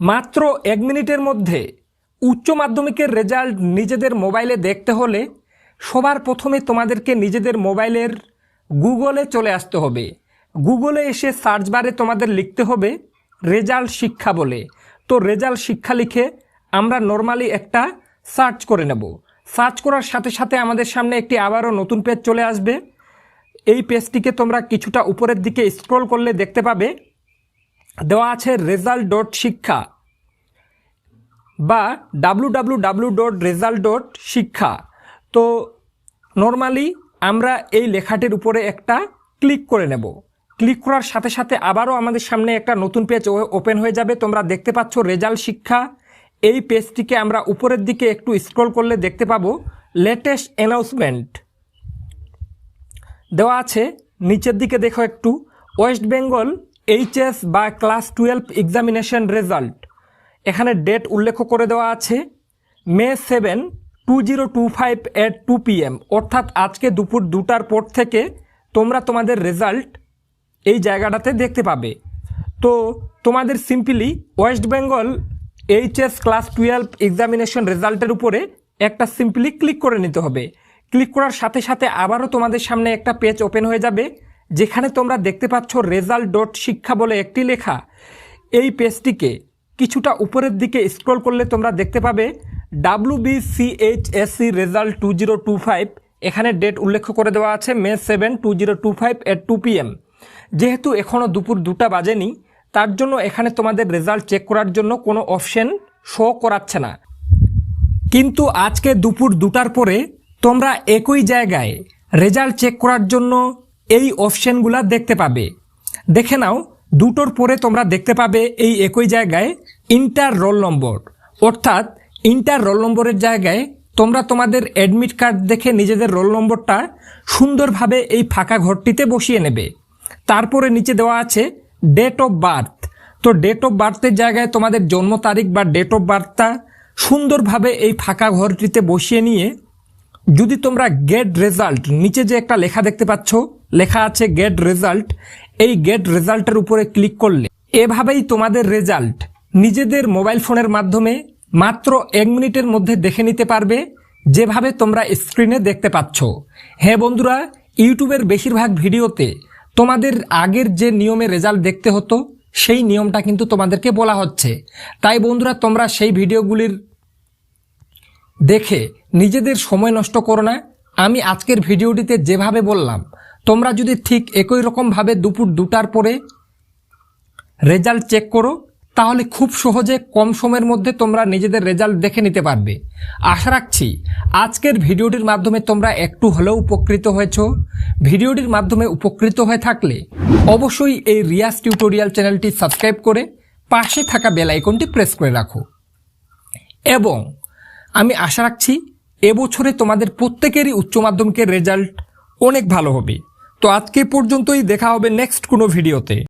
মাত্র এক মিনিটের মধ্যে উচ্চ মাধ্যমিকের রেজাল্ট নিজেদের মোবাইলে দেখতে হলে সবার প্রথমে তোমাদেরকে নিজেদের মোবাইলের গুগলে চলে আসতে হবে। গুগলে এসে সার্চ বারে তোমাদের লিখতে হবে রেজাল্ট শিক্ষা বলে। তো রেজাল্ট শিক্ষা লিখে আমরা নর্মালি একটা সার্চ করে নেব। সার্চ করার সাথে সাথে আমাদের সামনে একটি আবারও নতুন পেজ চলে আসবে। এই পেজটিকে তোমরা কিছুটা উপরের দিকে স্ক্রল করলে দেখতে পাবে। দেওয়া আছে রেজাল্ট ডট শিক্ষা বা W W W dot result dot Shiksha তো নর্মালি আমরা এই লেখাটির উপরে একটা ক্লিক করে নেব। ক্লিক করার সাথে সাথে আবারও আমাদের সামনে একটা নতুন পেজ ওপেন হয়ে যাবে। তোমরা দেখতে পাচ্ছ রেজাল্ট শিক্ষা। এই পেজটিকে আমরা উপরের দিকে একটু স্ক্রল করলে দেখতে পাবো লেটেস্ট অ্যানাউন্সমেন্ট দেওয়া আছে, নিচের দিকে দেখো একটু ওয়েস্ট বেঙ্গল এইচএস বা ক্লাস টুয়েলভ এক্সামিনেশন রেজাল্ট এখানে ডেট উল্লেখ করে দেওয়া আছে May seven two zero two five at two PM অর্থাৎ আজকে দুপুর দুটার পর থেকে তোমরা তোমাদের রেজাল্ট এই জায়গাটাতে দেখতে পাবে। তো তোমাদের simply West Bengal HS class twelve examination রেজাল্টের উপরে একটা সিম্পলি ক্লিক করে নিতে হবে। ক্লিক করার সাথে সাথে আবারও তোমাদের সামনে একটা পেজ ওপেন হয়ে যাবে। যেখানে তোমরা দেখতে পাচ্ছ রেজাল্ট ডট শিক্ষা বলে একটি লেখা। এই পেজটিকে কিছুটা উপরের দিকে স্ক্রল করলে তোমরা দেখতে পাবে W BCHSC result two zero two five. এখানে ডেট উল্লেখ করে দেওয়া আছে May seven two zero two five at two PM যেহেতু এখনও দুপুর দুটা বাজেনি, তার জন্য এখানে তোমাদের রেজাল্ট চেক করার জন্য কোনো অপশন শো করাচ্ছে না। কিন্তু আজকে দুপুর দুটার পরে তোমরা একই জায়গায় রেজাল্ট চেক করার জন্য এই অপশনগুলা দেখতে পাবে। দেখে নাও, দুটোর পরে তোমরা দেখতে পাবে এই একই জায়গায় ইন্টার রোল নম্বর অর্থাৎ ইন্টার রোল নম্বরের জায়গায় তোমরা তোমাদের অ্যাডমিট কার্ড দেখে নিজেদের রোল নম্বরটা সুন্দরভাবে এই ফাঁকা ঘরটিতে বসিয়ে নেবে। তারপরে নিচে দেওয়া আছে ডেট অফ বার্থ তো ডেট অফ বার্থের জায়গায় তোমাদের জন্ম তারিখ বা ডেট অফ বার্থটা সুন্দরভাবে এই ফাঁকা ঘরটিতে বসিয়ে নিয়ে যদি তোমরা গেট রেজাল্ট নিচে যে একটা লেখা দেখতে পাচ্ছ লেখা আছে গেট রেজাল্ট এই গেট রেজাল্টের উপরে ক্লিক করলে এভাবেই তোমাদের রেজাল্ট নিজেদের মোবাইল ফোনের মাধ্যমে মাত্র এক মিনিটের মধ্যে দেখে নিতে পারবে, যেভাবে তোমরা স্ক্রিনে দেখতে পাচ্ছ। হ্যাঁ বন্ধুরা, ইউটিউবের বেশিরভাগ ভিডিওতে তোমাদের আগের যে নিয়মে রেজাল্ট দেখতে হতো, সেই নিয়মটা কিন্তু তোমাদেরকে বলা হচ্ছে। তাই বন্ধুরা, তোমরা সেই ভিডিওগুলির দেখে নিজেদের সময় নষ্ট করো না। আমি আজকের ভিডিওটিতে যেভাবে বললাম তোমরা যদি ঠিক একই রকমভাবে দুপুর দুটার পরে রেজাল্ট চেক করো, তাহলে খুব সহজে কম সময়ের মধ্যে তোমরা নিজেদের রেজাল্ট দেখে নিতে পারবে। আশা রাখছি আজকের ভিডিওটির মাধ্যমে তোমরা একটু হলেও উপকৃত হয়েছ। ভিডিওটির মাধ্যমে উপকৃত হয়ে থাকলে অবশ্যই এই রিয়াস টিউটোরিয়াল চ্যানেলটি সাবস্ক্রাইব করে পাশে থাকা বেল আইকনটি প্রেস করে রাখো। এবং আমি আশা রাখছি এবছরে তোমাদের প্রত্যেকেরই উচ্চ মাধ্যমিকের রেজাল্ট অনেক ভালো হবে। তো আজকে পর্যন্তই দেখা হবে নেক্সট কোনো ভিডিওতে